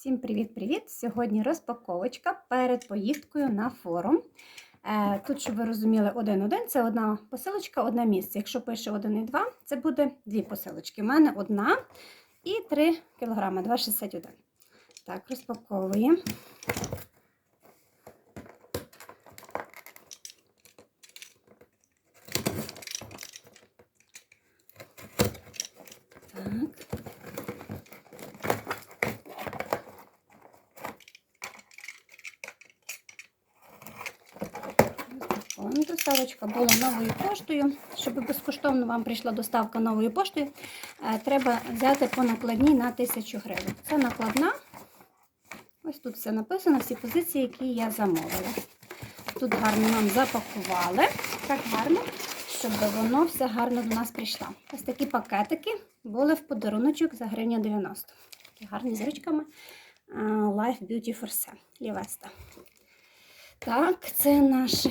Всім привіт-привіт! Сьогодні розпаковочка перед поїздкою на форум. Е, Тут, щоб ви розуміли, 1-1 це одна посилочка, одне місце. Якщо пише 1 і 2, це буде дві посилочки. У мене одна і 3 кг, 2,61. Так, розпаковуємо. Вон Доставочка була новою поштою. Щоб безкоштовно вам прийшла доставка новою поштою, е, треба взяти по накладній на 1000 гривень. Це накладна. Ось тут все написано, всі позиції, які я замовила. Тут гарно нам запакували. Так гарно, щоб воно все гарно до нас прийшло. Ось такі пакетики були в подаруночок за гривня 90. Такі гарні з ручками. Е, Life Beauty for Sale. Лівеста. Так, це наше.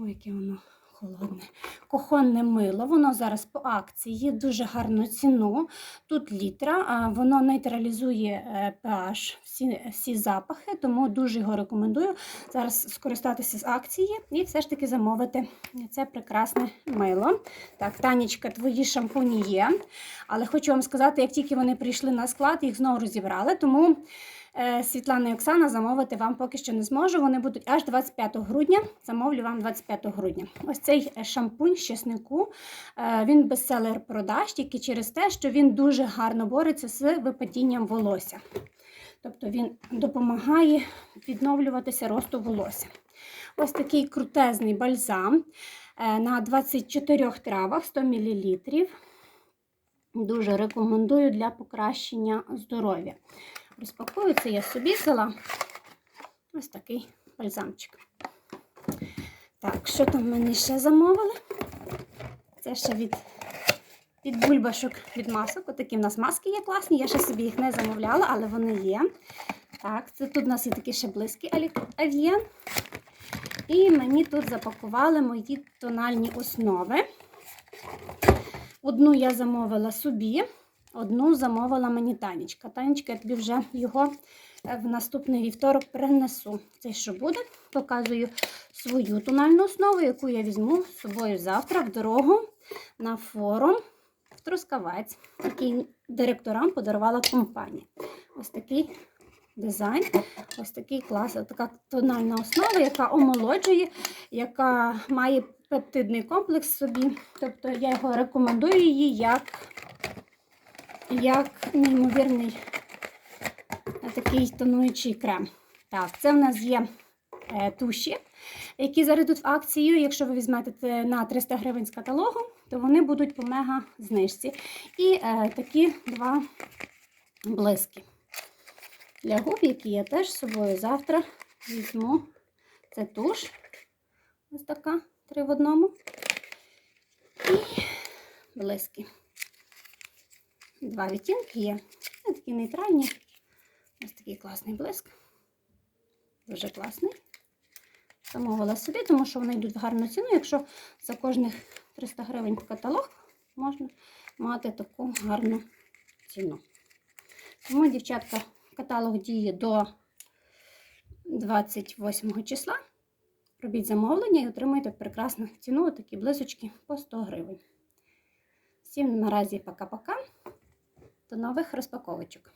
Ой, яке воно холодне. Кухонне мило. Воно зараз по акції, дуже гарну ціну. Тут літра, воно нейтралізує е, pH, всі, всі запахи, тому дуже його рекомендую зараз скористатися з акції і все ж таки замовити це прекрасне мило. Так, Танечка, твої шампуні є. Але хочу вам сказати, як тільки вони прийшли на склад, їх знову розібрали. Тому Світлана і Оксана замовити вам поки що не зможу. Вони будуть аж 25 грудня. Замовлю вам 25 грудня. Ось цей е, шампунь з чеснику. е, Він бестселер продаж тільки через те, що він дуже гарно бореться з випадінням волосся. Тобто він допомагає відновлюватися росту волосся. Ось такий крутезний бальзам е, на 24 травах 100 мл. Дуже рекомендую для покращення здоров'я. Розпакую це я собі взяла. Ось такий бальзамчик. Так, що там в мене ще замовили? Це ще від, від бульбашок від масок. Отакі в нас маски є класні. Я ще собі їх не замовляла, але вони є. Так, це тут у нас є такі ще близькі Ав'єн. І мені тут запакували мої тональні основи. Одну я замовила собі, одну замовила мені Танечка. Танечка, я тобі вже його е, в наступний вівторок принесу. Це що буде? Показую свою тональну основу, яку я візьму з собою завтра в дорогу на форум в Трускавець, який директорам подарувала компанія. Ось такий дизайн, ось такий клас, така тональна основа, яка омолоджує, яка має пептидний комплекс собі. Тобто я його рекомендую її як, як неймовірний такий тонуючий крем. Так, це в нас є е, туші, які зараз тут в акцію. Якщо ви візьмете на 300 гривень з каталогу, то вони будуть по мега знижці. І е, такі два блиски для губ, які я теж з собою завтра візьму. Це туш. Ось така, три в одному. І блиски. Два відтінки є. Ось такі нейтральні. Ось такий класний блиск. Дуже класний. Замовила собі, тому що вони йдуть в гарну ціну. Якщо за кожних 300 гривень каталог, можна мати таку гарну ціну. Тому, дівчатка, каталог діє до 28 числа. Робіть замовлення і отримуйте прекрасну ціну, такі близочки по 100 гривень. Всім наразі пока-пока. До нових розпаковочок.